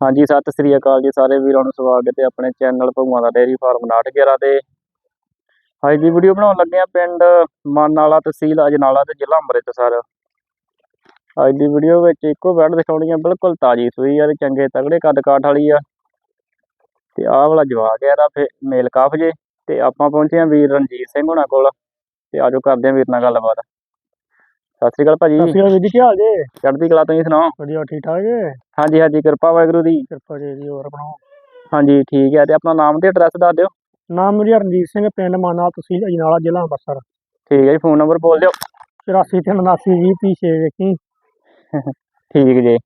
ਹਾਂਜੀ, ਸਤਿ ਸ੍ਰੀ ਅਕਾਲ ਜੀ ਸਾਰੇ ਵੀਰਾਂ ਨੂੰ ਸਵਾਗਤ ਹੈ ਆਪਣੇ ਚੈਨਲ ਭਗਵਾਨ ਦਾ ਡੇਅਰੀ ਫਾਰਮ 911 ਤੇ। ਅੱਜ ਦੀ ਵੀਡੀਓ ਬਣਾਉਣ ਲੱਗੇ ਆ ਪਿੰਡ ਮਾਨਾਲਾ ਤਹਿਸੀਲ ਅਜਨਾਲਾ ਤੇ ਜ਼ਿਲ੍ਹਾ ਅੰਮ੍ਰਿਤਸਰ। ਅੱਜ ਦੀ ਵੀਡੀਓ ਵਿੱਚ ਇੱਕੋ ਬੈਡ ਦਿਖਾਉਣੀ ਆ, ਬਿਲਕੁਲ ਤਾਜੀ ਸੂਈ ਆ ਤੇ ਚੰਗੇ ਤਗੜੇ ਕੱਦ ਕਾਠ ਵਾਲੀ ਆ। ਤੇ ਆਹ ਵਾਲਾ ਜਵਾਕ ਹੈ ਇਹਦਾ ਫੇ ਮੇਲ ਕਾਫ ਜੇ। ਤੇ ਆਪਾਂ ਪਹੁੰਚੇ ਆ ਵੀਰ ਰਣਜੀਤ ਸਿੰਘ ਹੁਣਾਂ ਕੋਲ। ਤੇ ਆਜੋ ਕਰਦੇ ਆ ਵੀਰ ਨਾਲ ਗੱਲਬਾਤ। ਸਤਿ ਸ੍ਰੀ ਅਕਾਲ ਭਾਜੀ। ਸਤਿ ਸ਼੍ਰੀ ਅਕਾਲ ਜੀ ਕੀ ਹਾਲ ਜੇ? ਚੜ੍ਹਦੀ ਕਲਾ ਤੁਸੀਂ ਸੁਣਾਓ। ਵਧੀਆ ਠੀਕ ਠਾਕ ਜੇ? ਹਾਂਜੀ ਹਾਂਜੀ ਕਿਰਪਾ ਵਾਹਿਗੁਰੂ ਦੀ। ਕਿਰਪਾ ਜੀ ਦੀ ਹੋਰ ਬਣਾਓ ਹਾਂਜੀ ਠੀਕ ਹੈ ਤੇ ਆਪਣਾ ਨਾਮ ਤੇ ਐਡਰੈਸ ਦੱਸ ਦਿਓ। ਨਾਮ ਮੇਰਾ ਰਣਜੀਤ ਸਿੰਘ ਪਿੰਡ ਮਾਨਾ ਤਹਿਸੀਲ ਅਜਨਾਲਾ ਜ਼ਿਲ੍ਹਾ ਅੰਮ੍ਰਿਤਸਰ। ਠੀਕ ਹੈ ਜੀ ਫੋਨ ਨੰਬਰ ਬੋਲ ਦਿਓ। 847920 ਵੇਖੀ। ਠੀਕ ਜੀ।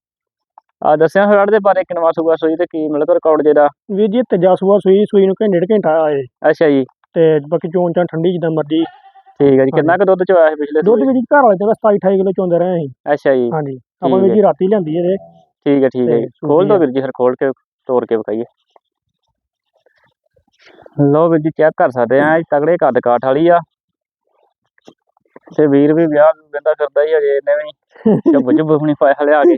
ਆ ਦੱਸਿਆ ਹਰੜ ਦੇ ਬਾਰੇ ਕਿਨਵਾ ਸੂਆ ਸੂਈ ਤੇ ਕੀ ਮਿਲਕ ਰਿਕਾਰਡ ਜਿਹਦਾ ਵੀਰ ਜੀ ਤੇਜਾ ਸੂਆ ਸੂਈ ਸੂਈ ਨੂੰ ਘੰਟੇ ਘੰਟਾ ਆਏ ਅੱਛਾ ਜੀ। ਤੇ ਬਾਕੀ ਚੋਣ ਚਾਂ ਠੰਡੀ ਜਿੱਦਾਂ ਮਰਜ਼ੀ। ਠੀਕ ਹੈ ਜੀ ਕਿੰਨਾ ਕੁ ਦੁੱਧ ਚ ਆਇਆ ਸੀ ਪਿਛਲੇ ਦੁੱਧ? ਵੀਰ ਜੀ ਘਰ ਵਾਲੇ ਤੇ 27 28 ਕਿਲੋ ਚੋਂਦੇ ਰਹੇ ਅਸੀਂ। ਅੱਛਾ ਜੀ। ਹਾਂਜੀ ਆਪਾਂ ਹੈ। ਜੀ ਰਾਤੀ ਲਿਆਂਦੀ ਇਹਦੇ। ਠੀਕ ਹੈ ਠੀਕ ਹੈ ਜੀ। ਖੋਲ ਦੋ। ਵੀਰ ਜੀ ਫਿਰ ਖੋਲ ਕੇ ਤੋੜ ਕੇ ਵਿਖਾਈਏ। ਲਓ ਵੀਰ ਜੀ ਚੈੱਕ ਕਰ ਸਕਦੇ ਆ ਇਹ ਤਗੜੇ ਕੱਦ ਕਾਠ ਵਾਲੀ ਆ। ਤੇ ਵੀਰ ਵੀ ਵਿਆਹ ਬੰਦਾ ਕਰਦਾ ਹੀ ਅਜੇ ਇਹਨੇ ਵੀ ਚੱਬ ਚੱਬ ਹੁਣੀ ਪਾਇਆ ਲਿਆ ਕੇ।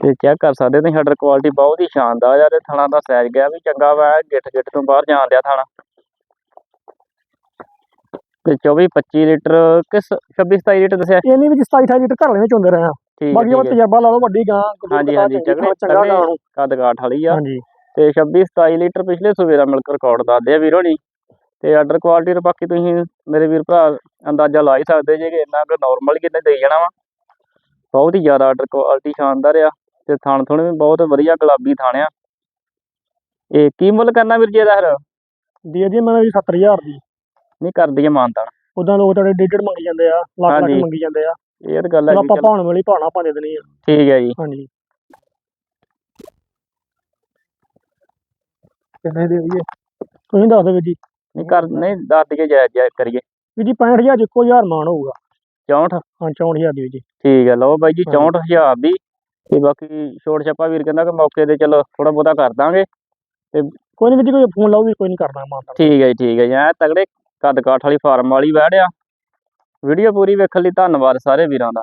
ਤੇ ਚੈੱਕ ਕਰ ਸਕਦੇ ਤੁਸੀਂ ਸ਼ਟਰ ਕੁਆਲਿਟੀ ਬਹੁਤ ਹੀ ਸ਼ਾਨਦਾਰ ਆ ਤੇ ਥਣਾ ਦਾ ਸਾਈਜ਼ ਗਿਆ ਵੀ ਚੰਗਾ ਵਾ ਗਿੱਠ ਗਿੱਠ ਤੋਂ ਬਾਹਰ ਜਾਣ ਦਿਆ ਥਾਣਾ। ਤੇ 24 25 ਲੀਟਰ ਕਿਸ 26 27 ਲੀਟਰ ਦੱਸਿਆ? ਇਹਨੇ ਵਿੱਚ 27 28 ਲੀਟਰ ਘਰ ਵਾਲੇ ਨੇ ਚੋਂਦੇ ਰਹੇ ਆ ਬਾਕੀ ਉਹ ਤਜਰਬਾ ਲਾ ਲਓ ਵੱਡੀ ਗਾਂ ਹਾਂਜੀ, ਹਾਂਜੀ, ਚੰਗੀ। ਗਾਂ ਨੂੰ ਕੱਦ ਕਾਠ ਵਾਲੀ ਆ। ਹਾਂਜੀ। ਤੇ 26 27 ਲੀਟਰ ਪਿਛਲੇ ਸੂਬੇ ਦਾ ਮਿਲਕ ਰਿਕਾਰਡ ਦੱਸਦੇ ਆ ਵੀਰੋ ਜੀ। ਤੇ ਆਰਡਰ ਕੁਆਲਿਟੀ ਦਾ ਬਾਕੀ ਤੁਸੀਂ ਮੇਰੇ ਵੀਰ ਭਰਾ ਅੰਦਾਜ਼ਾ ਲਾ ਹੀ ਸਕਦੇ ਜੇ ਕਿ ਇੰਨਾ ਕੁ ਨਾਰਮਲ ਕਿੰਨੇ ਦੇਈ ਜਾਣਾ ਵਾ। ਬਹੁਤ ਹੀ ਜ਼ਿਆਦਾ ਆਰਡਰ ਕੁਆਲਿਟੀ ਸ਼ਾਨਦਾਰ ਆ ਤੇ ਥਣ ਥੁਣ ਵੀ ਬਹੁਤ ਵਧੀਆ ਗੁਲਾਬੀ ਥਣ ਆ। ਇਹ ਕੀ ਮੁੱਲ ਕਰਨਾ ਵੀਰ ਜੀ ਇਹਦਾ ਫਿਰ? ਦੀ ਜੀ ਮੈਂ ਵੀ 70000 ਦੀ। ਨਹੀਂ ਕਰਦੀ ਆ ਮਾਨਤਾਨ। ਉਦਾਂ ਲੋਕ ਤੁਹਾਡੇ ਡੇਢ ਮੰਗੀ ਜਾਂਦੇ ਆ ਲੱਖ ਲੱਖ ਹਾਂਜੀ। ਮੰਗੀ ਜਾਂਦੇ ਆ। ਇਹ ਤਾਂ ਗੱਲ ਹੈ ਆਪਾਂ ਭਾਣ ਵਾਲੀ ਭਾਣਾ ਆਪਾਂ ਦੇ ਦੇਣੀ ਆ। ਠੀਕ ਹੈ ਜੀ। ਹਾਂਜੀ। ਕਿੰਨੇ ਦੇ ਦਈਏ? ਤੁਸੀਂ ਦੱਸ ਦਿਓ ਵੀਰ ਜੀ। ਨਹੀਂ ਕਰ ਨਹੀਂ ਦੱਸ ਦਈਏ ਜਾਇਜ਼ ਜਾਇਜ਼ ਕਰੀਏ। ਵੀਰ ਜੀ 65000 ਇੱਕੋ ਹਜ਼ਾਰ ਮਾਨ ਹੋਊਗਾ। 64 ਹਾਂ 64000 ਦੀ ਵੀਰ ਜੀ। ਠੀਕ ਹੈ ਲਓ ਬਾਈ ਜੀ ਹਾਂਜੀ। 64000 ਦੀ। ਤੇ ਬਾਕੀ ਛੋਟ ਛੱਪਾ ਵੀਰ ਕਹਿੰਦਾ ਕਿ ਮੌਕੇ ਤੇ ਚਲੋ ਥੋੜਾ ਬਹੁਤਾ ਕਰ ਦਾਂਗੇ। ਕੋਈ ਨਹੀਂ ਵੀਰ ਜੀ ਕੋਈ ਫੋਨ ਲਾਓ ਵੀ ਕੋਈ ਨਹੀਂ ਕਰਨਾ ਮਾਨ ਠੀਕ ਹੈ ਜੀ ਠੀਕ ਹੈ ਜੀ ਐ ਤਗੜੇ ਕੱਦ ਕਾਠ ਵਾਲੀ ਫਾਰਮ ਵਾਲੀ ਵੈੜ ਆ ਵੀਡੀਓ ਪੂਰੀ ਵੇਖਣ ਲਈ ਧੰਨਵਾਦ ਸਾਰੇ ਵੀਰਾਂ ਦਾ।